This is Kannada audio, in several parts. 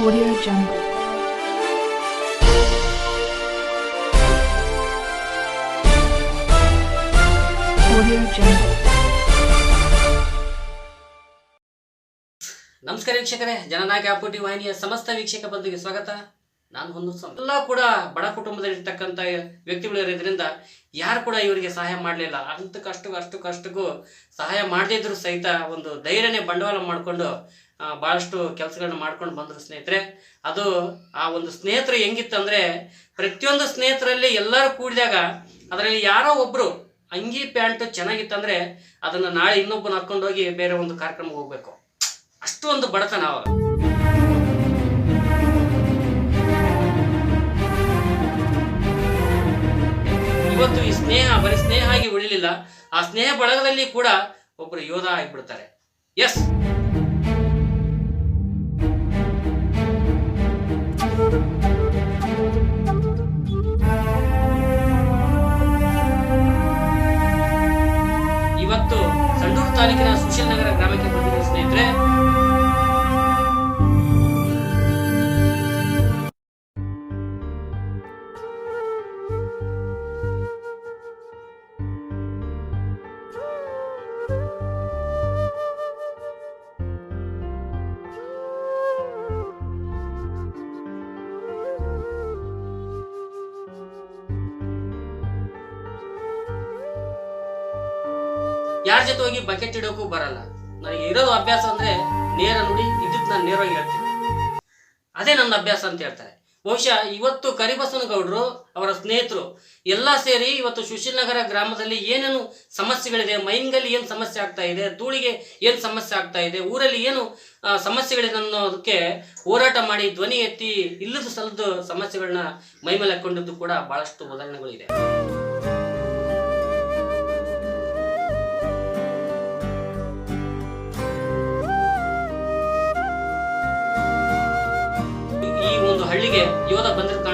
Audio Jungle. ನಮಸ್ಕಾರ ವೀಕ್ಷಕರೇ, ಜನನಾಯಕ ಆಪೋಟಿ ವಾಹಿನಿಯ ಸಮಸ್ತ ವೀಕ್ಷಕ ಬಂಧುಗೆ ಸ್ವಾಗತ. ನಾನು ಒಂದು ಎಲ್ಲ ಕೂಡ ಬಡ ಕುಟುಂಬದಲ್ಲಿರ್ತಕ್ಕಂಥ ವ್ಯಕ್ತಿಗಳು ಇರೋದ್ರಿಂದ ಯಾರು ಕೂಡ ಇವರಿಗೆ ಸಹಾಯ ಮಾಡಲಿಲ್ಲ. ಅಂತ ಕಷ್ಟಕ್ಕೂ ಅಷ್ಟು ಕಷ್ಟಕ್ಕೂ ಸಹಾಯ ಮಾಡದಿದ್ರು ಸಹಿತ ಒಂದು ಧೈರ್ಯನೇ ಬಂಡವಾಳ ಮಾಡಿಕೊಂಡು ಭಾಳಷ್ಟು ಕೆಲಸಗಳನ್ನ ಮಾಡ್ಕೊಂಡು ಬಂದರು ಸ್ನೇಹಿತರೆ. ಅದು ಆ ಒಂದು ಸ್ನೇಹಿತರು ಹೆಂಗಿತ್ತಂದ್ರೆ ಪ್ರತಿಯೊಂದು ಸ್ನೇಹಿತರಲ್ಲಿ ಎಲ್ಲರೂ ಕೂಡಿದಾಗ ಅದರಲ್ಲಿ ಯಾರೋ ಒಬ್ರು ಅಂಗಿ ಪ್ಯಾಂಟ್ ಚೆನ್ನಾಗಿತ್ತಂದ್ರೆ ಅದನ್ನ ನಾಳೆ ಇನ್ನೊಬ್ಬನ ಹಾಕೊಂಡೋಗಿ ಬೇರೆ ಒಂದು ಕಾರ್ಯಕ್ರಮಕ್ಕೆ ಹೋಗ್ಬೇಕು. ಅಷ್ಟು ಒಂದು ಬಡತನ ಅವಾಗ. ಇವತ್ತು ಈ ಸ್ನೇಹ, ಬರೀ ಸ್ನೇಹ ಆಗಿ ಉಳಿಲಿಲ್ಲ. ಆ ಸ್ನೇಹ ಬಳಗದಲ್ಲಿ ಕೂಡ ಒಬ್ಬರು ಯೋಧ ಆಗಿಬಿಡ್ತಾರೆ. ಎಸ್ ಯಾರ ಜೊತೆ ಹೋಗಿ ಬಕೆಟ್ ಇಡೋಕ್ಕೂ ಬರಲ್ಲ. ನನಗೆ ಇರೋದು ಅಭ್ಯಾಸ ಅಂದ್ರೆ ನೇರ ನುಡಿ ಇದ್ದಿದ್ದು ನಾನು ನೇರವಾಗಿ ಹೇಳ್ತೀನಿ. ಅದೇ ನನ್ನ ಅಭ್ಯಾಸ ಅಂತ ಹೇಳ್ತಾರೆ. ಬಹುಶಃ ಇವತ್ತು ಕರಿಬಸವನಗೌಡರು ಅವರ ಸ್ನೇಹಿತರು ಎಲ್ಲ ಸೇರಿ ಇವತ್ತು ಸುಶೀಲ್ ನಗರ ಗ್ರಾಮದಲ್ಲಿ ಏನೇನು ಸಮಸ್ಯೆಗಳಿದೆ ಮೈನ್ಗಲ್ಲಿ ಏನು ಸಮಸ್ಯೆ ಆಗ್ತಾ ಇದೆ, ಧೂಳಿಗೆ ಏನು ಸಮಸ್ಯೆ ಆಗ್ತಾ ಇದೆ, ಊರಲ್ಲಿ ಏನು ಸಮಸ್ಯೆಗಳಿದೆ ಅನ್ನೋದಕ್ಕೆ ಹೋರಾಟ ಮಾಡಿ ಧ್ವನಿ ಎತ್ತಿ ಇಲ್ಲದ ಸಲದ ಸಮಸ್ಯೆಗಳನ್ನ ಮೈಮೇಲೆ ಹಾಕೊಂಡಿದ್ದು ಕೂಡ ಬಹಳಷ್ಟು ಉದಾಹರಣೆಗಳಿದೆ. ಈ ಹಳ್ಳಿಗೆ ಯೋಧ ಬಂದಿದ್ದ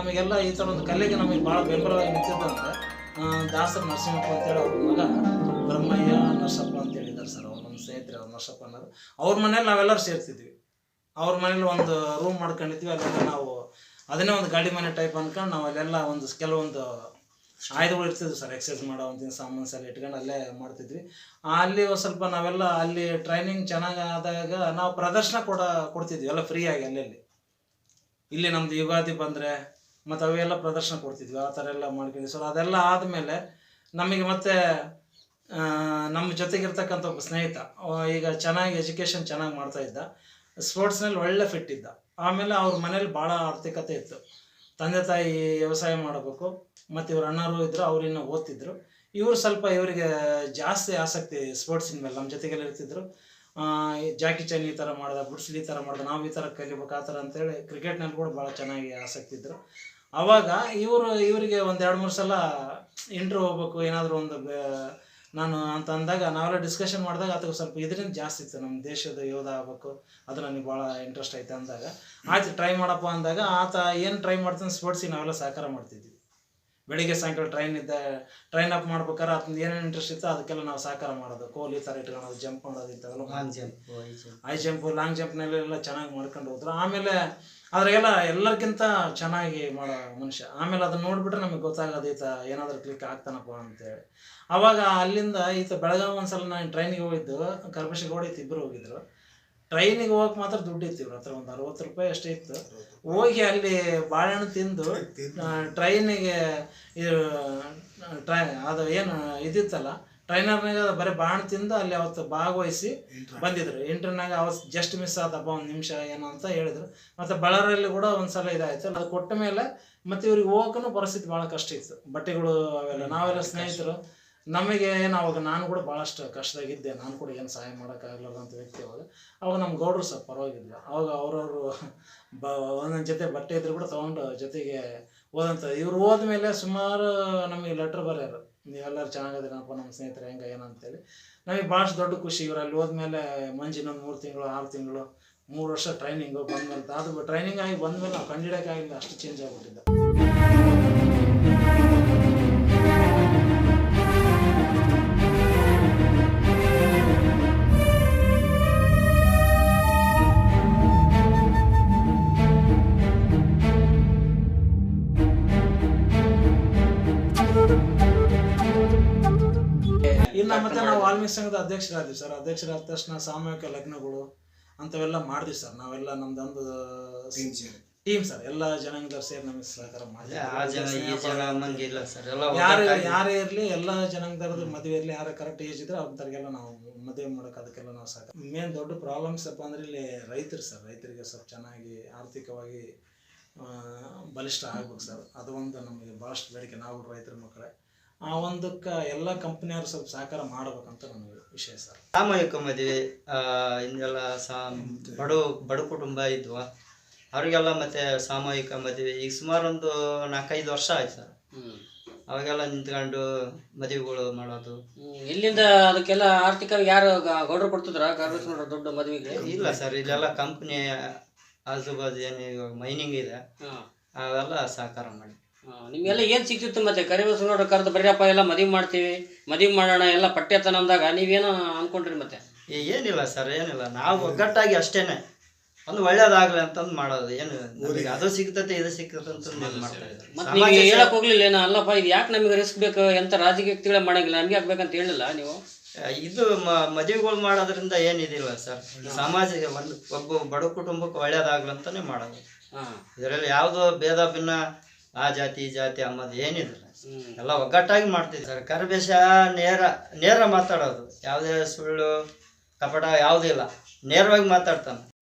ನಮಗೆಲ್ಲ ಈ ಥರ ಒಂದು ಕಲೆಗೆ ನಮಗೆ ಭಾಳ ಬೆಂಬಲವಾಗಿ ನಿಂತಿದ್ದಂತೆ ದಾಸರ ನರಸಿಂಹಪ್ಪ ಅಂತೇಳಿ ಅವ್ರ ಮಗ ಬ್ರಹ್ಮಯ್ಯ ನರಸಪ್ಪ ಅಂತ ಹೇಳಿದ್ದಾರೆ ಸರ್. ಅವ್ರ ನಮ್ಮ ಸ್ನೇಹಿತರೆ, ಅವ್ರ ನರಸಪ್ಪ ಅನ್ನೋರು. ಅವ್ರ ಮನೇಲಿ ನಾವೆಲ್ಲರೂ ಸೇರ್ತಿದ್ವಿ. ಅವ್ರ ಮನೇಲಿ ಒಂದು ರೂಮ್ ಮಾಡ್ಕೊಂಡಿದ್ವಿ, ಅಲ್ಲೆಲ್ಲ ನಾವು ಅದನ್ನೇ ಒಂದು ಗಾಡಿ ಮನೆ ಟೈಪ್ ಅನ್ಕೊಂಡು ನಾವು ಅಲ್ಲೆಲ್ಲ ಒಂದು ಕೆಲವೊಂದು ಆಯುಧಗಳು ಇರ್ತಿದ್ವಿ ಸರ್. ಎಕ್ಸಸೈಸ್ ಮಾಡೋ ಒಂದು ಸಾಮಾನ್ಸ್ ಎಲ್ಲ ಇಟ್ಕೊಂಡು ಅಲ್ಲೇ ಮಾಡ್ತಿದ್ವಿ. ಅಲ್ಲಿ ಸ್ವಲ್ಪ ನಾವೆಲ್ಲ ಅಲ್ಲಿ ಟ್ರೈನಿಂಗ್ ಚೆನ್ನಾಗಿ ಆದಾಗ ನಾವು ಪ್ರದರ್ಶನ ಕೊಡ, ಕೊಡ್ತಿದ್ವಿ. ಎಲ್ಲ ಫ್ರೀಯಾಗಿ ಅಲ್ಲಲ್ಲಿ. ಇಲ್ಲಿ ನಮ್ದು ಯುಗಾದಿ ಬಂದರೆ ಮತ್ತು ಅವೆಲ್ಲ ಪ್ರದರ್ಶನ ಕೊಡ್ತಿದ್ವಿ, ಆ ಥರ ಎಲ್ಲ ಮಾಡ್ಕೊಂಡಿದ್ವಿ ಸೊ ಅದೆಲ್ಲ ಆದಮೇಲೆ ನಮಗೆ ಮತ್ತೆ ನಮ್ಮ ಜೊತೆಗಿರ್ತಕ್ಕಂಥ ಒಬ್ಬ ಸ್ನೇಹಿತ ಈಗ ಚೆನ್ನಾಗಿ ಎಜುಕೇಷನ್ ಚೆನ್ನಾಗಿ ಮಾಡ್ತಾ ಇದ್ದ. ಸ್ಪೋರ್ಟ್ಸ್ನಲ್ಲಿ ಒಳ್ಳೆ ಫಿಟ್ ಇದ್ದ. ಆಮೇಲೆ ಅವ್ರ ಮನೇಲಿ ಭಾಳ ಆರ್ಥಿಕತೆ ಇತ್ತು. ತಂದೆ ತಾಯಿ ವ್ಯವಸಾಯ ಮಾಡಬೇಕು, ಮತ್ತು ಇವ್ರ ಅಣ್ಣರು ಇದ್ದರು ಅವ್ರು ಇನ್ನೂ ಓದ್ತಿದ್ರು. ಇವರು ಸ್ವಲ್ಪ ಇವರಿಗೆ ಜಾಸ್ತಿ ಆಸಕ್ತಿ ಸ್ಪೋರ್ಟ್ಸಿನ ಮೇಲೆ ನಮ್ಮ ಜೊತೆಗೆಲ್ಲ ಇರ್ತಿದ್ರು. ಜಾಕಿ ಚೈನ್ ಈ ಥರ ಮಾಡ್ದ ಬುಡ್ಸ್ಲಿ ಈ ಥರ ಮಾಡ್ದೆ, ನಾವು ಈ ಥರ ಕಲಿಬೇಕು, ಆ ಥರ ಅಂತೇಳಿ ಕ್ರಿಕೆಟ್ನಲ್ಲಿ ಕೂಡ ಭಾಳ ಚೆನ್ನಾಗಿ ಆಸಕ್ತಿ ಇದ್ರು. ಅವಾಗ ಇವರು, ಇವರಿಗೆ ಒಂದು ಎರಡು ಮೂರು ಸಲ ಇಂಟರ್ವ್ಯೂ ಹೋಗ್ಬೇಕು, ಏನಾದರೂ ಒಂದು ನಾನು ಅಂತ ಅಂದಾಗ ನಾವೆಲ್ಲ ಡಿಸ್ಕಷನ್ ಮಾಡಿದಾಗ ಅದಕ್ಕೆ ಸ್ವಲ್ಪ ಇದರಿಂದ ಜಾಸ್ತಿ ಇತ್ತು. ನಮ್ಮ ದೇಶದ ಯೋಧ ಆಗ್ಬೇಕು ಅದು ನನಗೆ ಭಾಳ ಇಂಟ್ರೆಸ್ಟ್ ಐತೆ ಅಂದಾಗ. ಆಯ್ತು ಟ್ರೈ ಮಾಡಪ್ಪ ಅಂದಾಗ ಆತ ಏನು ಟ್ರೈ ಮಾಡ್ತಾನೆ ಸ್ಪೋರ್ಟ್ಸಿಗೆ ನಾವೆಲ್ಲ ಸಹಕಾರ ಮಾಡ್ತಿದ್ವಿ. ಬೆಳಿಗ್ಗೆ ಸಾಯಂಕಾಲ ಟ್ರೈನ್ ಇದ್ದ ಟ್ರೈನ್ ಅಪ್ ಮಾಡ್ಬೇಕಾದ್ರೆ ಅದನ್ನ ಏನೇನು ಇಂಟ್ರೆಸ್ಟ್ ಇತ್ತು ಅದಕ್ಕೆಲ್ಲ ನಾವು ಸಹಕಾರ ಮಾಡೋದು. ಕೋಲಿ ಈ ಥರ ಇಟ್ಕೊಳೋದು ಜಂಪ್ ಮಾಡೋದು ಇಂಥವೆಲ್ಲ ಜಂಪ್ ಹೈ ಜಂಪ್ ಲಾಂಗ್ ಜಂಪ್ನಲ್ಲೆಲ್ಲ ಚೆನ್ನಾಗಿ ಮಾಡ್ಕೊಂಡು ಹೋದ್ರು. ಆಮೇಲೆ ಅದ್ರಾಗೆಲ್ಲ ಎಲ್ಲರಿಗಿಂತ ಚೆನ್ನಾಗಿ ಮಾಡೋ ಮನುಷ್ಯ. ಆಮೇಲೆ ಅದನ್ನ ನೋಡ್ಬಿಟ್ರೆ ನಮಗೆ ಗೊತ್ತಾಗೋದು ಈತ ಏನಾದರೂ ಕ್ಲಿಕ್ ಆಗ್ತಾನಪ್ಪ ಅಂತೇಳಿ. ಅವಾಗ ಅಲ್ಲಿಂದ ಈತ ಬೆಳಗಾವಿ ಒಂದ್ಸಲ ನಾನು ಟ್ರೈನಿಗೆ ಹೋಗಿದ್ದು ಕರ್ಬಶಿಗೌಡ ಈತ ಇಬ್ಬರು ಹೋಗಿದ್ರು. ಟ್ರೈನಿಗೆ ಹೋಗಕ್ ಮಾತ್ರ ದುಡ್ಡು ಇತ್ತು ಇವ್ರ ಹತ್ರ ಒಂದು ಅರವತ್ತು ರೂಪಾಯಿ ಅಷ್ಟೇ ಇತ್ತು. ಹೋಗಿ ಅಲ್ಲಿ ಬಾಳೆಹಣ್ಣು ತಿಂದು ಟ್ರೈನಿಗೆ ಇದು ಟ್ರೈ ಅದು ಏನು ಇದಿತ್ತಲ್ಲ ಟ್ರೈನರ್ನಾಗ ಬರೀ ಬಾಣ್ ತಿಂದು ಅಲ್ಲಿ ಅವತ್ತು ಭಾಗವಹಿಸಿ ಬಂದಿದ್ರು. ಇಂಟರ್ನಾಗ ಅವತ್ತು ಜಸ್ಟ್ ಮಿಸ್ ಆದಪ್ಪ ಒಂದು ನಿಮಿಷ ಏನು ಅಂತ ಹೇಳಿದ್ರು. ಮತ್ತೆ ಬಳ್ಳಾರಿಯಲ್ಲಿ ಕೂಡ ಒಂದ್ಸಲ ಇದಾಯ್ತು. ಅದು ಕೊಟ್ಟ ಮೇಲೆ ಮತ್ತೆ ಇವ್ರಿಗೆ ಹೋಗಕ್ಕೂ ಪರಿಸ್ಥಿತಿ ಭಾಳ ಕಷ್ಟ ಇತ್ತು. ಬಟ್ಟೆಗಳು ಅವೆಲ್ಲ ನಾವೆಲ್ಲ ಸ್ನೇಹಿತರು ನಮಗೆ ಏನು, ಅವಾಗ ನಾನು ಕೂಡ ಭಾಳಷ್ಟು ಕಷ್ಟದಾಗಿದ್ದೆ. ನಾನು ಕೂಡ ಏನು ಸಹಾಯ ಮಾಡೋಕ್ಕಾಗಲಾರ್ದಂಥ ವ್ಯಕ್ತಿ ಅವಾಗ. ಅವಾಗ ನಮ್ಮ ಗೌಡ್ರು ಸ್ವಲ್ಪ ಪರವಾಗಿಲ್ಲ ಅವಾಗ ಅವರವರು ಬ, ಒಂದೊಂದು ಜೊತೆ ಬಟ್ಟೆ ಇದ್ರು ಕೂಡ ತೊಗೊಂಡು ಜೊತೆಗೆ ಹೋದಂಥ ಇವ್ರು ಹೋದ್ಮೇಲೆ ಸುಮಾರು ನಮಗೆ ಲೆಟ್ರ್ ಬರೆಯೋರು. ನೀವೆಲ್ಲರೂ ಚೆನ್ನಾಗದಿರಪ್ಪ ನಮ್ಮ ಸ್ನೇಹಿತರು, ಹೆಂಗೆ ಏನಂತೇಳಿ ನಮಗೆ ಭಾಳಷ್ಟು ದೊಡ್ಡ ಖುಷಿ. ಇವ್ರು ಅಲ್ಲಿ ಹೋದ್ಮೇಲೆ ಮಂಜು ಇನ್ನೊಂದು ಮೂರು ತಿಂಗಳು, ಆರು ತಿಂಗಳು, ಮೂರು ವರ್ಷ ಟ್ರೈನಿಂಗು ಬಂದ್ಮೇಲೆ, ಅದು ಟ್ರೈನಿಂಗ್ ಆಗಿ ಬಂದ್ಮೇಲೆ ನಾವು ಕಂಡಿಡಕ್ಕಾಗಿಲ್ಲ ಅಷ್ಟು ಚೇಂಜ್ ಆಗ್ಬಿಟ್ಟಿದ್ದೆ ಮತ್ತೆ ನಾವು ವಾಲ್ಮೀಕಿ ಸಂಘದ ಅಧ್ಯಕ್ಷರಾದ್ವಿ ಸರ್. ಅಧ್ಯಕ್ಷರಾದ ತಕ್ಷಣ ಸಾಮೂಹಿಕ ಲಗ್ನಗಳು ಅಂತವೆಲ್ಲ ಮಾಡಿದ್ವಿ ಸರ್. ನಾವೆಲ್ಲ ನಮ್ದೊಂದು ಟೀಮ್ ಸರ್. ಎಲ್ಲ ಜನಾಂಗದವ್ರು ಸೇರಿ ನಮಗೆ ಸಹಕಾರ ಎಲ್ಲ ಯಾರೇ ಇರಲಿ ಎಲ್ಲ ಜನಾಂಗದವ್ರದ್ದು ಮದುವೆ ಇರಲಿ ಯಾರು ಕರೆಕ್ಟ್ ಏಜ್ ಇದ್ರೆ ಅಂಥವ್ರಿಗೆಲ್ಲ ನಾವು ಮದುವೆ ಮಾಡೋಕೆ ಅದಕ್ಕೆಲ್ಲ ನಾವು ಸಾಕು ಮೇನ್ ದೊಡ್ಡ ಪ್ರಾಬ್ಲಮ್ಸ್ ಅಪ್ಪ ಅಂದ್ರೆ ಇಲ್ಲಿ ರೈತರು ಸರ್. ರೈತರಿಗೆ ಸ್ವಲ್ಪ ಚೆನ್ನಾಗಿ ಆರ್ಥಿಕವಾಗಿ ಬಲಿಷ್ಠ ಆಗ್ಬೇಕು ಸರ್. ಅದು ಒಂದು ನಮಗೆ ಭಾಳಷ್ಟು ಬೇಡಿಕೆ. ನಾವು ರೈತರ ಮಕ್ಕಳೇ. ಆ ಒಂದಕ್ಕ ಎಲ್ಲ ಕಂಪನಿಯವರು ಸ್ವಲ್ಪ ಸಹಕಾರ ಮಾಡಬೇಕಂತ ನನ್ನ ವಿಷಯ ಸರ್. ಸಾಮೂಹಿಕ ಮದುವೆ ಆ, ಹಿಂದೆಲ್ಲ ಸಾ ಬಡ ಬಡ ಕುಟುಂಬ ಇದ್ವು ಅವರಿಗೆಲ್ಲ ಮತ್ತೆ ಸಾಮೂಹಿಕ ಮದುವೆ. ಈಗ ಸುಮಾರು ಒಂದು ನಾಲ್ಕೈದು ವರ್ಷ ಆಯ್ತು ಸರ್. ಅವಾಗೆಲ್ಲ ನಿಂತ್ಕೊಂಡು ಮದುವೆಗಳು ಮಾಡೋದು. ಇಲ್ಲಿಂದ ಅದಕ್ಕೆಲ್ಲ ಆರ್ಥಿಕವಾಗಿ ಯಾರು ಗೌಡ್ರು ಕೊಡ್ತಿದ್ರ? ಗೌಡ್ರು ನೋಡ್ರ ದೊಡ್ಡ ಮದುವೆಗೆ? ಇಲ್ಲ ಸರ್ ಇಲ್ಲೆಲ್ಲ ಕಂಪ್ನಿ ಆಜು ಬಾಜು ಏನು ಇವಾಗ ಮೈನಿಂಗ್ ಇದೆ. ಅವೆಲ್ಲ ಸಹಕಾರ ಮಾಡಿ. ನಿಮ್ಗೆಲ್ಲ ಏನು ಸಿಗ್ತಿತ್ತು ಮತ್ತೆ? ಕರಿಬಸ್ ನೋಡ್ರಿ ಕರೆದು ಬರ್ರಪ್ಪ ಎಲ್ಲ ಮದುವೆ ಮಾಡ್ತೀವಿ ಮದುವೆ ಮಾಡೋಣ ಎಲ್ಲ ಪಠ್ಯತನ ಅಂದಾಗ ನೀವೇನೋ ಅನ್ಕೊಂಡ್ರಿ ಮತ್ತೆ? ಏ- ಏನಿಲ್ಲ ಸರ್ ಏನಿಲ್ಲ. ನಾವು ಒಗ್ಗಟ್ಟಾಗಿ ಅಷ್ಟೇನೆ. ಒಂದು ಒಳ್ಳೇದಾಗ್ಲಿ ಅಂತಂದು ಮಾಡೋದು. ಏನು ಊರಿಗೆ ಅದು ಸಿಗ್ತತೆ ಇದು ಸಿಗ್ತತೆ ಅಂತ ಮಾಡ್ತಾ ಮತ್ತೆ ನೀವು ಹೇಳಕ್ ಹೋಗ್ಲಿಲ್ಲ ಏನೋ ಅಲ್ಲಪ್ಪ ಇದು ಯಾಕೆ ನಮಗೆ ರಿಸ್ಕ್ ಬೇಕು? ಎಂತ ರಾಜಕೀಯ ವ್ಯಕ್ತಿಗಳೇ ಮಾಡಂಗಿಲ್ಲ ನಮ್ಗೆ ಹಾಕ್ಬೇಕಂತ ಬೇಕಂತ ಹೇಳಿಲ್ಲ ನೀವು? ಇದು ಮ- ಮದುವೆಗಳು ಮಾಡೋದ್ರಿಂದ ಏನಿದಿಲ್ಲ ಸರ್. ಸಮಾಜಕ್ಕೆ ಒಂದು ಒಬ್ಬ ಬಡ ಕುಟುಂಬಕ್ಕೆ ಒಳ್ಳೇದಾಗ್ಲಿ ಅಂತಾನೆ ಮಾಡೋದು. ಹಾ. ಇದರಲ್ಲಿ ಯಾವುದೋ ಭೇದ ಭಿನ್ನ ಆ ಜಾತಿ ಈ ಜಾತಿ ಅನ್ನೋದು ಏನಿದ್ರೆ. ಎಲ್ಲ ಒಗ್ಗಟ್ಟಾಗಿ ಮಾಡ್ತಿದ್ವಿ. ಸರ್ ಕರಬೇಷ ನೇರ ನೇರ ಮಾತಾಡೋದು. ಯಾವುದೇ ಸುಳ್ಳು ಕಪಟ ಯಾವುದೂ ಇಲ್ಲ. ನೇರವಾಗಿ ಮಾತಾಡ್ತಾನೆ.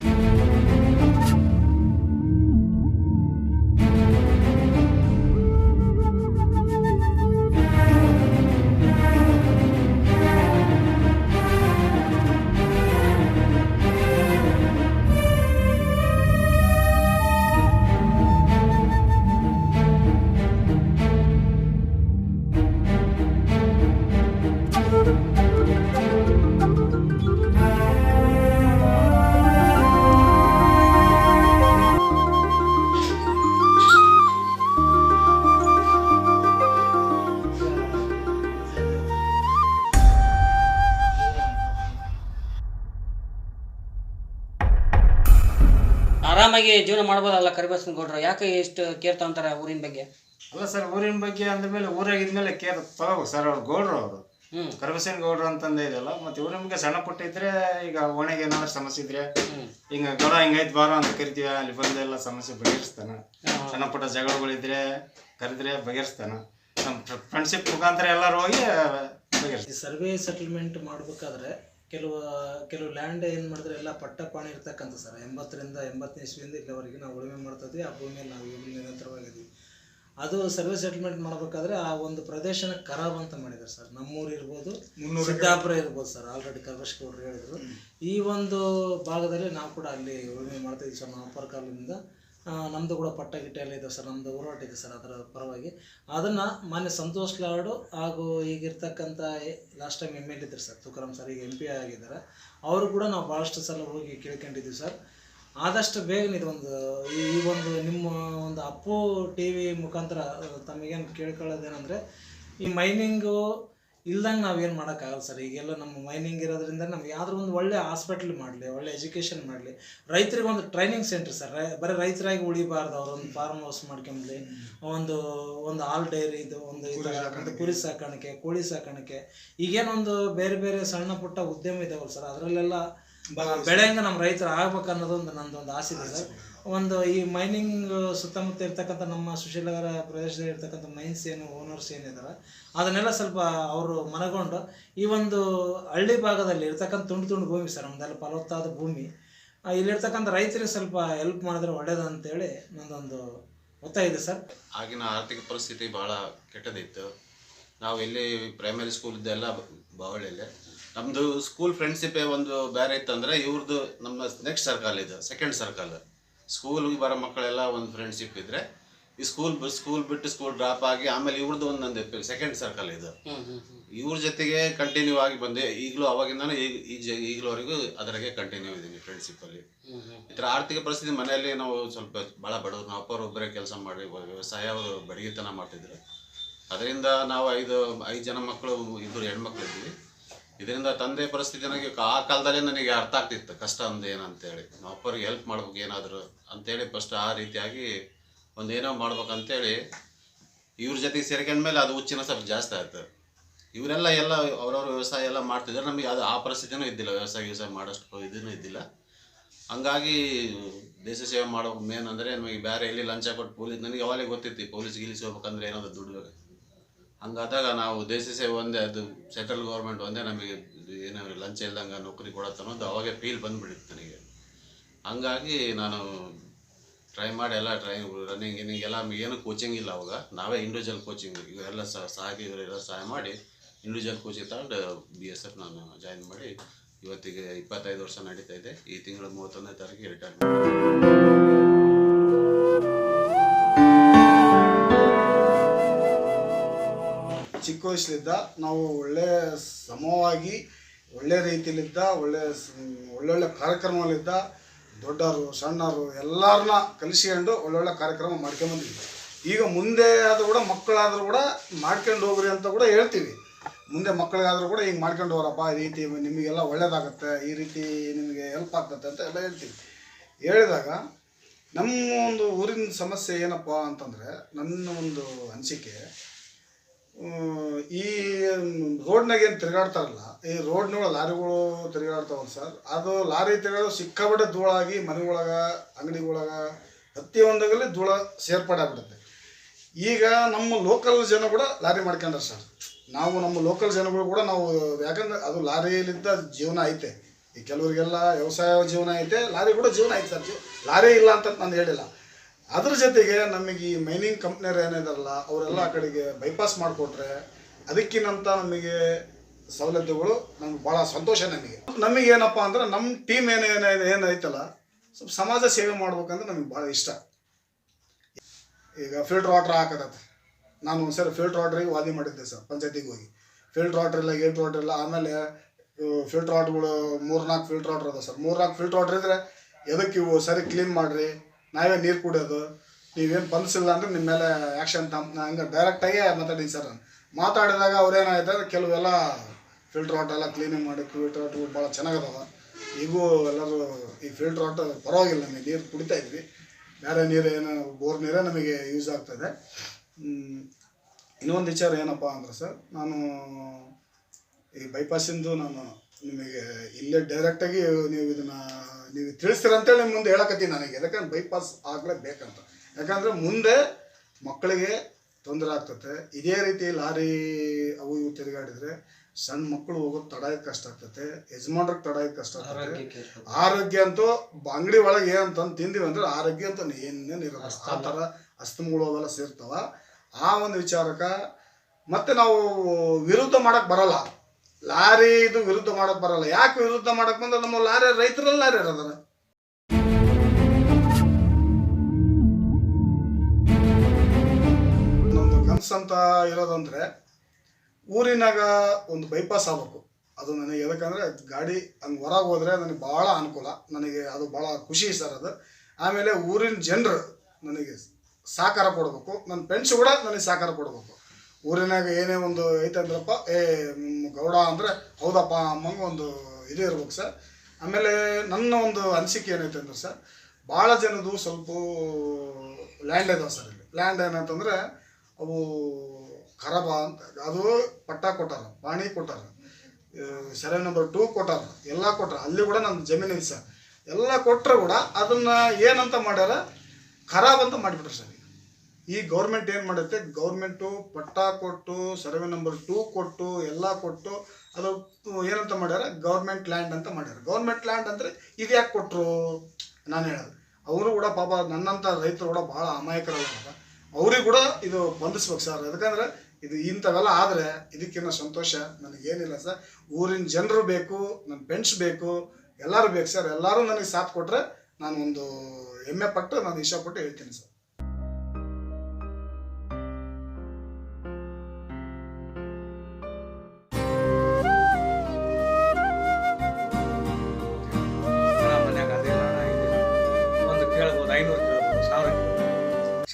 ಆರಾಮಾಗಿ ಜೀವನ ಮಾಡ್ಬೋದಲ್ಲ ಕರಿಬಸ್ನ ಗೌಡ್ರು? ಯಾಕೆ ಇಷ್ಟು ಕೇರ್ ತಗೊಂತಾರ ಊರಿನ ಬಗ್ಗೆ? ಅಲ್ಲ ಸರ್ ಊರಿನ ಬಗ್ಗೆ ಅಂದಮೇಲೆ ಊರಾಗಿದ್ಮೇಲೆ ಕೇರ್ ತಗೋಬೇಕು ಸರ್ ಅವ್ರು ಗೌಡ್ರು ಅವರು. ಹ್ಮ್. ಕರಬಸೇನ್ ಗೌಡ್ರು ಅಂತಂದ ಇದೆಯಲ್ಲ ಮತ್ತೆ ಊರಿನ ಬಗ್ಗೆ ಸಣ್ಣ ಪುಟ್ಟ ಇದ್ರೆ ಈಗ ಒಣಗೆ ಏನಾದ್ರು ಸಮಸ್ಯೆ ಇದ್ರೆ ಹಿಂಗ ಗೌಡ ಹಿಂಗೈತ್ ಬಾರ ಅಂತ ಕರಿತೀವಿ ಅಲ್ಲಿ ಬಂದೆಲ್ಲ ಸಮಸ್ಯೆ ಬಗೆಹರಿಸ್ತಾನ. ಸಣ್ಣ ಪುಟ್ಟ ಜಗಳಗಳಿದ್ರೆ ಕರಿದ್ರೆ ಬಗೆಹರಿಸ್ತಾನ. ನಮ್ಮ ಫ್ರೆಂಡ್ಶಿಪ್ ಮುಖಾಂತರ ಎಲ್ಲರೂ ಹೋಗಿ ಸರ್ವೆ ಸೆಟಲ್ಮೆಂಟ್ ಮಾಡಬೇಕಾದ್ರೆ ಕೆಲವು ಕೆಲವು ಲ್ಯಾಂಡ್ ಏನು ಮಾಡಿದ್ರೆ ಎಲ್ಲ ಪಟ್ಟ ಪಾಣಿ ಇರ್ತಕ್ಕಂಥ ಸರ್. ಎಂಬತ್ತರಿಂದ ಎಂಬತ್ತನೇ ಇಸ್ವಿಯಿಂದ ಇಲ್ಲಿವರೆಗೆ ನಾವು ಉಳುಮೆ ಮಾಡ್ತಿದ್ವಿ ಆ ಭೂಮಿಯಲ್ಲಿ ನಾವು ಈಗಲೂ ನಿರಂತರವಾಗಿದ್ವಿ ಅದು ಸರ್ವೆ ಸೆಟಲ್ಮೆಂಟ್ ಮಾಡಬೇಕಾದ್ರೆ ಆ ಒಂದು ಪ್ರದೇಶನ ಖರಾಬ್ ಅಂತ ಮಾಡಿದ್ದಾರೆ ಸರ್. ನಮ್ಮೂರು ಇರ್ಬೋದು ಸಿದ್ದಾಪುರ ಇರ್ಬೋದು ಸರ್ ಆಲ್ರೆಡಿ ಗೌಡ್ರು ಹೇಳಿದ್ರು. ಈ ಒಂದು ಭಾಗದಲ್ಲಿ ನಾವು ಕೂಡ ಅಲ್ಲಿ ಉಳುಮೆ ಮಾಡ್ತಾ ಇದ್ವಿ ಸರ್ ನಮ್ಮ ಅಪ್ಪರ ಕಾಲದಿಂದ. ಆ, ನಮ್ದು ಕೂಡ ಪಟ್ಟ ಗಿಟ್ಟ ಎಲ್ಲ ಇದೆ ಸರ್ ನಮ್ಮದು ಹೋರಾಟ ಇದೆ ಸರ್ ಅದರ ಪರವಾಗಿ. ಅದನ್ನು ಮಾನ್ಯ ಸಂತೋಷ್ ಲಾಡು ಹಾಗೂ ಈಗಿರ್ತಕ್ಕಂಥ ಲಾಸ್ಟ್ ಟೈಮ್ ಎಂ ಎಲ್ ಇದ್ರು ಸರ್ ತುಕಾರಾಮ್ ಸರ್ ಈಗ ಎಂ ಪಿ ಆಗಿದ್ದಾರೆ. ಅವರು ಕೂಡ ನಾವು ಭಾಳಷ್ಟು ಸಲ ಹೋಗಿ ಕೇಳ್ಕೊಂಡಿದ್ದೀವಿ ಸರ್. ಆದಷ್ಟು ಬೇಗನೆ ಇದೊಂದು ಈ ಒಂದು ನಿಮ್ಮ ಒಂದು ಅಪ್ಪು ಟಿ ವಿ ಮುಖಾಂತರ ತಮಗೇನು ಕೇಳ್ಕೊಳ್ಳೋದೇನೆಂದರೆ ಈ ಮೈನಿಂಗು ಇಲ್ದಂಗೆ ನಾವೇನು ಮಾಡೋಕ್ಕಾಗಲ್ಲ ಸರ್. ಈಗೆಲ್ಲ ನಮ್ಮ ಮೈನಿಂಗ್ ಇರೋದ್ರಿಂದ ನಮ್ಗೆ ಯಾವ್ದಾರು ಒಂದು ಒಳ್ಳೆ ಹಾಸ್ಪಿಟ್ಲ್ ಮಾಡಲಿ ಒಳ್ಳೆ ಎಜುಕೇಷನ್ ಮಾಡಲಿ. ರೈತರಿಗೆ ಒಂದು ಟ್ರೈನಿಂಗ್ ಸೆಂಟರ್ ಸರ್. ಬರೀ ರೈತರಾಗಿ ಉಳಿಬಾರ್ದು. ಅವ್ರು ಒಂದು ಫಾರ್ಮ್ ಹೌಸ್ ಮಾಡ್ಕೊಂಬ್ಲಿ. ಒಂದು ಒಂದು ಹಾಲ್ ಡೈರಿ ಇದು ಒಂದು ಇದು ಒಂದು ಕುರಿ ಸಾಕಾಣಿಕೆ. ಕೋಳಿ ಸಾಕಾಣಿಕೆ. ಈಗೇನೊಂದು ಬೇರೆ ಬೇರೆ ಸಣ್ಣ ಪುಟ್ಟ ಉದ್ಯಮ ಇದಾವಲ್ಲ ಸರ್. ಅದರಲ್ಲೆಲ್ಲ ಬೆಳೆಯಂಗೆ ನಮ್ಮ ರೈತರು ಆಗ್ಬೇಕು ಅನ್ನೋದೊಂದು ನಂದೊಂದು ಆಸೆ ಇದೆ ಸರ್. ಒಂದು ಈ ಮೈನಿಂಗ್ ಸುತ್ತಮುತ್ತ ಇರ್ತಕ್ಕಂಥ ನಮ್ಮ ಸುಶೀಲಗರ ಪ್ರದೇಶದಲ್ಲಿ ಇರ್ತಕ್ಕಂಥ ಮೈನ್ಸ್ ಏನು ಓನರ್ಸ್ ಏನಿದ್ದಾರೆ ಅದನ್ನೆಲ್ಲ ಸ್ವಲ್ಪ ಅವರು ಮನಗೊಂಡು ಈ ಒಂದು ಹಳ್ಳಿ ಭಾಗದಲ್ಲಿ ಇರ್ತಕ್ಕಂಥ ತುಂಡು ತುಂಡು ಭೂಮಿ ಸರ್, ನಮ್ದೆಲ್ಲ ಫಲವತ್ತಾದ ಭೂಮಿ. ಇಲ್ಲಿರ್ತಕ್ಕಂಥ ರೈತರಿಗೆ ಸ್ವಲ್ಪ ಹೆಲ್ಪ್ ಮಾಡಿದ್ರೆ ಒಳ್ಳೇದು ಅಂತೇಳಿ ನಂದೊಂದು ಒತ್ತಾಯ ಇದೆ ಸರ್. ಆಗಿನ ಆರ್ಥಿಕ ಪರಿಸ್ಥಿತಿ ಬಹಳ ಕೆಟ್ಟದಿತ್ತು. ನಾವು ಇಲ್ಲಿ ಪ್ರೈಮರಿ ಸ್ಕೂಲ್ ಇದ್ದೆಲ್ಲ ಬಾವಳಿಯಲ್ಲಿ. ನಮ್ಮದು ಸ್ಕೂಲ್ ಫ್ರೆಂಡ್ಶಿಪ್ಪೇ ಒಂದು ಬೇರೆ ಇತ್ತಂದರೆ ಇವ್ರದ್ದು ನಮ್ಮ ನೆಕ್ಸ್ಟ್ ಸರ್ಕಲ್ ಇದು ಸೆಕೆಂಡ್ ಸರ್ಕಲ್ ಸ್ಕೂಲ್ಗೆ ಬರೋ ಮಕ್ಕಳೆಲ್ಲ ಒಂದು ಫ್ರೆಂಡ್ಶಿಪ್ ಇದ್ರೆ ಈ ಸ್ಕೂಲ್ ಸ್ಕೂಲ್ ಬಿಟ್ಟು ಸ್ಕೂಲ್ ಡ್ರಾಪ್ ಆಗಿ ಆಮೇಲೆ ಇವ್ರದ್ದು ಒಂದು ನಂದು ಸೆಕೆಂಡ್ ಸರ್ಕಲ್ ಇದು. ಇವ್ರ ಜೊತೆಗೆ ಕಂಟಿನ್ಯೂ ಆಗಿ ಬಂದೆ ಈಗಲೂ ಅವಾಗಿಂದಾನು ಈಗ ಈಗಲೂವರೆಗೂ ಅದರಾಗೆ ಕಂಟಿನ್ಯೂ ಇದ್ದೀನಿ ಫ್ರೆಂಡ್ಶಿಪ್ಪಲ್ಲಿ ಈ ಥರ ಆರ್ಥಿಕ ಪರಿಸ್ಥಿತಿ ಮನೆಯಲ್ಲಿ ನಾವು ಸ್ವಲ್ಪ ಭಾಳ ಬಡವರು ನಾವು ಅಪ್ಪರು ಒಬ್ಬರೇ ಕೆಲಸ ಮಾಡಿ ವ್ಯವಸಾಯ ಅವರು ಬಡಗಿತನ ಮಾಡ್ತಿದ್ರು. ಅದರಿಂದ ನಾವು ಐದು ಐದು ಜನ ಮಕ್ಕಳು ಇಬ್ಬರು ಹೆಣ್ಮಕ್ಳು ಇದ್ವಿ ಇದರಿಂದ ತಂದೆ ಪರಿಸ್ಥಿತಿ ನನಗೆ ಆ ಕಾಲದಲ್ಲೇ ನನಗೆ ಅರ್ಥ ಆಗ್ತಿತ್ತು. ಕಷ್ಟ ಅಂದ್ರೆ ಏನಂತೇಳಿ. ನಮ್ಮ ಅಪ್ಪರಿಗೆ ಹೆಲ್ಪ್ ಮಾಡ್ಬೇಕು ಏನಾದರೂ ಅಂತೇಳಿ ಫಸ್ಟ್ ಆ ರೀತಿಯಾಗಿ ಒಂದು ಏನೋ ಮಾಡ್ಬೇಕಂತೇಳಿ ಇವ್ರ ಜೊತೆಗೆ ಸೇರ್ಕೊಂಡ್ಮೇಲೆ ಅದು ಹುಚ್ಚಿನ ಸ್ವಲ್ಪ ಜಾಸ್ತಿ ಆಯ್ತು. ಇವರೆಲ್ಲ ಎಲ್ಲ ಅವ್ರವ್ರ ವ್ಯವಸಾಯ ಎಲ್ಲ ಮಾಡ್ತಿದ್ರು ನಮಗೆ ಅದು ಆ ಪರಿಸ್ಥಿತಿನೂ ಇದ್ದಿಲ್ಲ. ವ್ಯವಸಾಯ ವ್ಯವಸಾಯ ಮಾಡೋಷ್ಟು ಇದೂ ಇದ್ದಿಲ್ಲ. ಹಂಗಾಗಿ ದೇಶ ಸೇವೆ ಮಾಡೋ ಮೇನ್ ಅಂದರೆ ನಮಗೆ ಬೇರೆ ಎಲ್ಲಿ ಲಂಚ ಕೊಟ್ಟು ಪೊಲೀಸ್, ನನಗೆ ಅವಾಗಲೇ ಗೊತ್ತಿತ್ತು ಪೊಲೀಸ್ ಗಿಲೀಸ್ ಹೋಗ್ಬೇಕಂದ್ರೆ ಏನಾದ್ರು ದುಡ್ಡು ಹಂಗಾದಾಗ ನಾವು ದೇಶ ಸೇವೆ ಒಂದೇ, ಅದು ಸೆಂಟ್ರಲ್ ಗೌರ್ಮೆಂಟ್ ಒಂದೇ ನಮಗೆ ಏನೋ ಲಂಚ ಇಲ್ದಂಗೆ ನೌಕರಿ ಕೊಡತ್ತೆ ಅನ್ನೋದು ಅವಾಗೇ ಫೀಲ್ ಬಂದುಬಿಟ್ಟಿತ್ತು ನನಗೆ. ಹಂಗಾಗಿ ನಾನು ಟ್ರೈ ಮಾಡಿ ಎಲ್ಲ ಟ್ರೈ ರನ್ನಿಂಗ್ ಗಿನ್ನಿಂಗ್ ಎಲ್ಲ ಏನು ಕೋಚಿಂಗ್ ಇಲ್ಲ ಅವಾಗ. ನಾವೇ ಇಂಡಿವಿಜುವಲ್ ಕೋಚಿಂಗ್ ಇವರೆಲ್ಲ ಸಹ ಸಹಾಯಕ ಇವರೆಲ್ಲ ಸಹಾಯ ಮಾಡಿ ಇಂಡಿವಿಜುವಲ್ ಕೋಚಿಂಗ್ ತಗೊಂಡು ಬಿ ಎಸ್ ಎಫ್ ನಾನು ಜಾಯಿನ್ ಮಾಡಿ ಇವತ್ತಿಗೆ ಇಪ್ಪತ್ತೈದು ವರ್ಷ ನಡೀತಾ ಇದೆ. ಈ ತಿಂಗಳು ಮೂವತ್ತೊಂದನೇ ತಾರೀಕಿಗೆ ರಿಟೈರ್ ವಯಸ್ಸಲ್ಲಿದ್ದ ನಾವು ಒಳ್ಳೆಯ ಸಮವಾಗಿ, ಒಳ್ಳೆ ರೀತಿಯಲ್ಲಿದ್ದ ಒಳ್ಳೆ ಒಳ್ಳೊಳ್ಳೆ ಕಾರ್ಯಕ್ರಮಗಳಿದ್ದ ದೊಡ್ಡವರು ಸಣ್ಣವರು ಎಲ್ಲರನ್ನ ಕಲಿಸ್ಕೊಂಡು ಒಳ್ಳೊಳ್ಳೆ ಕಾರ್ಯಕ್ರಮ ಮಾಡ್ಕೊಂಬಂದಿದ್ವಿ ಈಗ ಮುಂದೆ ಆದರೂ ಕೂಡ ಮಕ್ಕಳಾದರೂ ಕೂಡ ಮಾಡ್ಕೊಂಡು ಹೋಗ್ರಿ ಅಂತ ಕೂಡ ಹೇಳ್ತೀವಿ. ಮುಂದೆ ಮಕ್ಕಳಿಗಾದರೂ ಕೂಡ ಹಿಂಗೆ ಮಾಡ್ಕೊಂಡು ಹೋಗ್ರಪ್ಪ, ಈ ರೀತಿ ನಿಮಗೆಲ್ಲ ಒಳ್ಳೇದಾಗತ್ತೆ, ಈ ರೀತಿ ನಿಮಗೆ ಹೆಲ್ಪ್ ಆಗ್ತದೆ ಅಂತ ಎಲ್ಲ ಹೇಳ್ತೀವಿ. ಹೇಳಿದಾಗ, ನಮ್ಮ ಒಂದು ಊರಿನ ಸಮಸ್ಯೆ ಏನಪ್ಪ ಅಂತಂದರೆ, ನನ್ನ ಒಂದು ಅನಿಸಿಕೆ ಈ ರೋಡ್ನಾಗ ಏನು ತಿರುಗಾಡ್ತಾರಲ್ಲ, ಈ ರೋಡ್ನೊಳಗೆ ಲಾರಿಗಳು ತಿರುಗಾಡ್ತಾವಲ್ಲ ಸರ್. ಅದು ಲಾರಿ ತಿರುಗಾಡೋ ಸಿಕ್ಕಾಪಟ್ಟೆ ಧೂಳಾಗಿ ಮನೆಗೊಳಗ ಹತ್ತಿ ಪ್ರತಿಯೊಂದಾಗಲಿ ಧೂಳ ಸೇರ್ಪಡೆ ಆಗ್ಬಿಡುತ್ತೆ. ಈಗ ನಮ್ಮ ಲೋಕಲ್ ಜನ ಕೂಡ ಲಾರಿ ಮಾಡ್ಕೊಂಡ್ರೆ ಸರ್. ನಾವು ನಮ್ಮ ಲೋಕಲ್ ಜನಗಳು ಕೂಡ ನಾವು, ಯಾಕಂದ್ರೆ ಅದು ಲಾರಿಲಿಂದ ಜೀವನ ಐತೆ. ಈ ಕೆಲವರಿಗೆಲ್ಲ ವ್ಯವಸಾಯ ಜೀವನ ಐತೆ, ಲಾರಿ ಕೂಡ ಜೀವನ ಐತೆ ಸರ್. ಲಾರಿ ಇಲ್ಲ ಅಂತ ನಾನು ಹೇಳಿಲ್ಲ. ಅದ್ರ ಜೊತೆಗೆ ನಮಗೆ ಈ ಮೈನಿಂಗ್ ಕಂಪ್ನಿಯವ್ರು ಏನಿದಾರಲ್ಲ, ಅವರೆಲ್ಲ ಆ ಕಡೆಗೆ ಬೈಪಾಸ್ ಮಾಡಿಕೊಟ್ರೆ ಅದಕ್ಕಿನಂತ ನಮಗೆ ಸೌಲಭ್ಯಗಳು ನಮ್ಗೆ ಭಾಳ ಸಂತೋಷ ನಮಗೆ. ನಮಗೆ ಏನಪ್ಪ ಅಂದ್ರೆ ನಮ್ಮ ಟೀಮ್ ಏನು ಏನ ಏನೈತಲ್ಲ ಸ್ವಲ್ಪ ಸಮಾಜ ಸೇವೆ ಮಾಡ್ಬೇಕಂದ್ರೆ ನಮಗೆ ಭಾಳ ಇಷ್ಟ. ಈಗ ಫಿಲ್ಟರ್ ವಾಟ್ರ್ ಹಾಕೋದತ್ತೆ ನಾನು ಒಂದ್ಸರಿ ಫಿಲ್ಟರ್ ವಾಟ್ರಿಗೆ ವಾದಿ ಮಾಡಿದ್ದೆ ಸರ್, ಪಂಚಾಯತಿಗೆ ಹೋಗಿ. ಫಿಲ್ಟರ್ ವಾಟ್ರ್ ಇಲ್ಲ ಗೇಟ್ ವಾಟ್ರ್ ಇಲ್ಲ, ಆಮೇಲೆ ಫಿಲ್ಟರ್ ವಾಟ್ರ್ಗಳು ಮೂರ್ನಾಲ್ಕು ಫಿಲ್ಟರ್ ವಾಟ್ರ್ ಅದ ಸರ್. ಮೂರ್ನಾಲ್ಕು ಫಿಲ್ಟರ್ ವಾಟ್ರ್ ಇದ್ರೆ ಎದಕ್ಕೆ ಇವು ಸರಿ ಕ್ಲೀನ್ ಮಾಡಿರಿ? ನಾವೇ ನೀರು ಕುಡಿಯೋದು, ನೀವೇನು ಬಂದಿಸಿಲ್ಲ ಅಂದ್ರೆ ನಿಮ್ಮ ಮೇಲೆ ಆ್ಯಕ್ಷನ್ ತಮ್ಮ ಹಂಗೆ ಡೈರೆಕ್ಟಾಗಿ ಮಾತಾಡಿದ್ದೀನಿ ಸರ್ ನಾನು ಮಾತಾಡಿದಾಗ ಅವ್ರೇನಾಯ್ತು ಅಂದ್ರೆ ಕೆಲವೆಲ್ಲ ಫಿಲ್ಟರ್ ವಾಟರ್ ಎಲ್ಲ ಕ್ಲೀನಿಂಗ್ ಮಾಡಿ ಫಿಲ್ಟರ್ ವಾಟರ್ ಭಾಳ ಚೆನ್ನಾಗದಾವ. ಈಗೂ ಎಲ್ಲರೂ ಈ ಫಿಲ್ಟರ್ ವಾಟರ್ ಪರವಾಗಿಲ್ಲ ನಮಗೆ, ನೀರು ಕುಡಿತಾ ಇದ್ವಿ. ಬೇರೆ ನೀರು ಏನು, ಬೋರ್ ನೀರೇ ನಮಗೆ ಯೂಸ್ ಆಗ್ತದೆ. ಇನ್ನೊಂದು ವಿಚಾರ ಏನಪ್ಪ ಅಂದ್ರೆ ಸರ್ ನಾನು ಈ ಬೈಪಾಸಿಂದು ನಾನು ನಿಮಗೆ ಇಲ್ಲೇ ಡೈರೆಕ್ಟಾಗಿ ನೀವು ಇದನ್ನು ನೀವು ತಿಳಿಸ್ತೀರ ಅಂತೇಳಿ ನಿಮ್ಮ ಮುಂದೆ ಹೇಳಕತ್ತೀನಿ ನನಗೆ. ಯಾಕಂದ್ರೆ ಬೈಪಾಸ್ ಆಗಲೇಬೇಕಂತ. ಯಾಕಂದರೆ ಮುಂದೆ ಮಕ್ಕಳಿಗೆ ತೊಂದರೆ ಆಗ್ತತೆ. ಇದೇ ರೀತಿ ಲಾರಿ ಅವು ಇವು ತಿರುಗಾಡಿದ್ರೆ ಸಣ್ಣ ಮಕ್ಕಳು ಹೋಗೋದು ತಡಾಯಕ್ಕೆ ಕಷ್ಟ ಆಗ್ತತೆ. ಯಜಮಾನ್ರಿಗೆ ತಡಾಯಕ್ಕೆ ಕಷ್ಟ ಆಗ್ತದೆ. ಆರೋಗ್ಯ ಅಂತೂ ಅಂಗಡಿ ಒಳಗೆ ಏನಂತ ತಿಂದಿವಿ ಅಂದ್ರೆ ಆರೋಗ್ಯ ಅಂತ ಏನೇನು ಇರಲ್ಲ. ಆ ಥರ ಅಸ್ತಮಗಳು ಅವೆಲ್ಲ ಸೇರ್ತಾವ. ಆ ಒಂದು ವಿಚಾರಕ್ಕೆ ಮತ್ತೆ ನಾವು ವಿರುದ್ಧ ಮಾಡಕ್ ಬರಲ್ಲ. ಲಾರಿ ಇದು ವಿರುದ್ಧ ಮಾಡಕ್ ಬರಲ್ಲ. ಯಾಕೆ ವಿರುದ್ಧ ಮಾಡಕ್ ಬಂದ್ರೆ ನಮ್ಮ ಲಾರಿ ರೈತರಲ್ಲಿ ಲಾರಿ ಇರೋದಾರ ನಮ್ದು ಕನ್ಸ್ ಅಂತ ಇರೋದಂದ್ರೆ ಊರಿನಾಗ ಒಂದು ಬೈಪಾಸ್ ಆಗ್ಬೇಕು. ಅದು ನನಗೆ ಎದಕ್ಕಂದ್ರೆ ಗಾಡಿ ಹಂಗೆ ಹೊರಗೆ ಹೋದ್ರೆ ನನಗೆ ಭಾಳ ಅನುಕೂಲ. ನನಗೆ ಅದು ಭಾಳ ಖುಷಿ ಸರ್ ಅದು. ಆಮೇಲೆ ಊರಿನ ಜನರು ನನಗೆ ಸಹಕಾರ ಕೊಡಬೇಕು. ನನ್ನ ಫ್ರೆಂಡ್ಸ್ ಕೂಡ ನನಗೆ ಸಹಕಾರ ಕೊಡಬೇಕು. ಊರಿನಾಗ ಏನೇ ಒಂದು ಐತೆ ಅಂದ್ರಪ್ಪ ಏ ಗೌಡ ಅಂದರೆ, ಹೌದಪ್ಪ ಅಮ್ಮಂಗೆ ಒಂದು ಇದು ಇರ್ಬೇಕು ಸರ್. ಆಮೇಲೆ ನನ್ನ ಒಂದು ಅನಿಸಿಕೆ ಏನೈತೆ ಅಂದ್ರೆ ಸರ್, ಭಾಳ ಜನದು ಸ್ವಲ್ಪ ಲ್ಯಾಂಡ್ ಇದಾವೆ ಸರ್ ಇಲ್ಲಿ. ಲ್ಯಾಂಡ್ ಏನಂತಂದ್ರೆ, ಅವು ಖರಾಬ ಅಂತ, ಅದು ಪಟ್ಟ ಕೊಟ್ಟಾರ ಪಾಣಿ ಕೊಟ್ಟಾರ ಸೆರೆ ನಂಬರ್ ಟೂ ಕೊಟ್ಟಾರ, ಎಲ್ಲ ಕೊಟ್ಟರು. ಅಲ್ಲಿ ಕೂಡ ನನ್ನ ಜಮೀನು ಇದೆ ಸರ್. ಎಲ್ಲ ಕೊಟ್ಟರು ಕೂಡ ಅದನ್ನು ಏನಂತ ಮಾಡ್ಯಾರ, ಖರಾಬ್ ಅಂತ ಮಾಡಿಬಿಟ್ರು ಸರ್. ಈ ಗೌರ್ಮೆಂಟ್ ಏನು ಮಾಡುತ್ತೆ? ಗೌರ್ಮೆಂಟು ಪಟ್ಟ ಕೊಟ್ಟು, ಸರ್ವೆ ನಂಬರ್ ಟೂ ಕೊಟ್ಟು, ಎಲ್ಲ ಕೊಟ್ಟು, ಅದು ಏನಂತ ಮಾಡ್ಯಾರ? ಗೌರ್ಮೆಂಟ್ ಲ್ಯಾಂಡ್ ಅಂತ ಮಾಡ್ಯಾರ. ಗೌರ್ಮೆಂಟ್ ಲ್ಯಾಂಡ್ ಅಂದರೆ ಇದು ಯಾಕೆ ಕೊಟ್ಟರು ನಾನು ಹೇಳೋದು. ಅವರು ಕೂಡ ಪಾಪ ನನ್ನಂಥ ರೈತರು ಕೂಡ ಭಾಳ ಅಮಾಯಕರಲ್ಲ ಅವ್ರಿಗೆ ಕೂಡ ಇದು ಬಂಧಿಸ್ಬೇಕು ಸರ್. ಯಾಕಂದ್ರೆ ಇದು ಇಂಥವೆಲ್ಲ ಆದರೆ ಇದಕ್ಕಿನ್ನ ಸಂತೋಷ ನನಗೇನಿಲ್ಲ ಸರ್. ಊರಿನ ಜನರು ಬೇಕು ನನ್ನ ಫ್ರೆಂಡ್ಸ್ ಬೇಕು, ಎಲ್ಲರೂ ಬೇಕು ಸರ್. ಎಲ್ಲರೂ ನನಗೆ ಸಾಥ್ ಕೊಟ್ಟರೆ ನಾನು ಒಂದು ಹೆಮ್ಮೆ ಪಟ್ಟು ನಾನು ಇಷ್ಟಪಟ್ಟು ಹೇಳ್ತೀನಿ ಸರ್.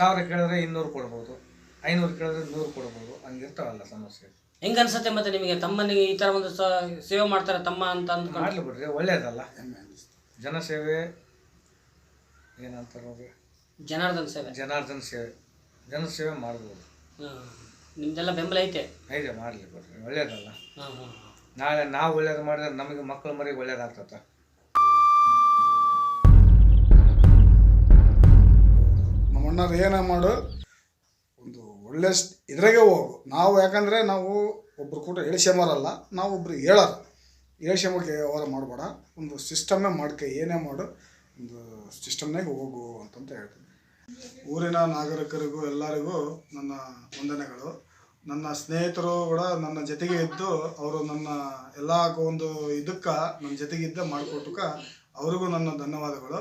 ಸಾವಿರ ಕೇಳಿದ್ರೆ ಇನ್ನೂರು ಕೊಡ್ಬೋದು ಐನೂರು ಕೇಳಿದ್ರೆ ನೂರು ಕೊಡ್ಬೋದು ಹಂಗಿರ್ತಾವಲ್ಲ ಸಮಸ್ಯೆ. ಹೆಂಗ ಅನ್ಸುತ್ತೆ ಮತ್ತೆ ನಿಮಗೆ? ತಮ್ಮನಿಗೆ ಈ ತರ ಒಂದು ಸ- ಸೇವೆ ಮಾಡ್ತಾರೆ ತಮ್ಮ ಅಂತ ಅಂದ್ಕೊಂಡು? ಮಾಡ್ಲಿ ಬಿಡ್ರಿ ಒಳ್ಳೇದಲ್ಲ. ಜನಸೇವೆ ಏನಂತಾರೆ ನೋಡ್ರಿ ಜನಾರ್ದನ್ ಸೇವೆ. ಜನಾರ್ದನ ಸೇವೆ. ಜನಸೇವೆ ಮಾಡ್ಬೋದು. ಹ್ಮ್. ನಿಮ್ದೆಲ್ಲ ಬೆಂಬಲ ಐತೆ? ಐತೆ ಮಾಡಲಿ ಬಿಡ್ರಿ ಒಳ್ಳೇದಲ್ಲ. ಹ್ಮ್, ಹ್ಮ್, ಹ್ಮ್. ನಾಳೆ ನಾವು ಒಳ್ಳೇದು ಮಾಡಿದ್ರೆ ನಮಗೆ ಮಕ್ಕಳು ಮರಿಗೆ ಒಳ್ಳೇದಾಗ್ತದ. ನಮ್ಮ ಏನ ಮಾಡು, ಒಂದು ಒಳ್ಳೆ ಇದ್ರಾಗೆ ಹೋಗು. ನಾವು ಯಾಕಂದರೆ ನಾವು ಒಬ್ರು ಕೂಡ ಹೇಳ್ಸ್ಕೊಂಬರಲ್ಲ ನಾವು ಒಬ್ರು ಹೇಳೋರು ಹೇಳ್ಸ್ಕೊಂಬಕ್ಕೆ ವ್ಯವಹಾರ ಮಾಡಬೇಡ. ಒಂದು ಸಿಸ್ಟಮ್ಮೇ ಮಾಡ್ಕೆ, ಏನೇ ಮಾಡು, ಒಂದು ಸಿಸ್ಟಮ್ನಾಗೆ ಹೋಗು ಅಂತಂತ ಹೇಳ್ತೀನಿ. ಊರಿನ ನಾಗರಿಕರಿಗೂ ಎಲ್ಲರಿಗೂ ನನ್ನ ವಂದನೆಗಳು. ನನ್ನ ಸ್ನೇಹಿತರು ಕೂಡ ನನ್ನ ಜೊತೆಗೆ ಇದ್ದು, ಅವರು ನನ್ನ ಎಲ್ಲ ಒಂದು ಇದಕ್ಕೆ, ನನ್ನ ಜೊತೆಗಿದ್ದ ಅವರಿಗೂ ಅವ್ರಿಗೂ ನನ್ನ ಧನ್ಯವಾದಗಳು.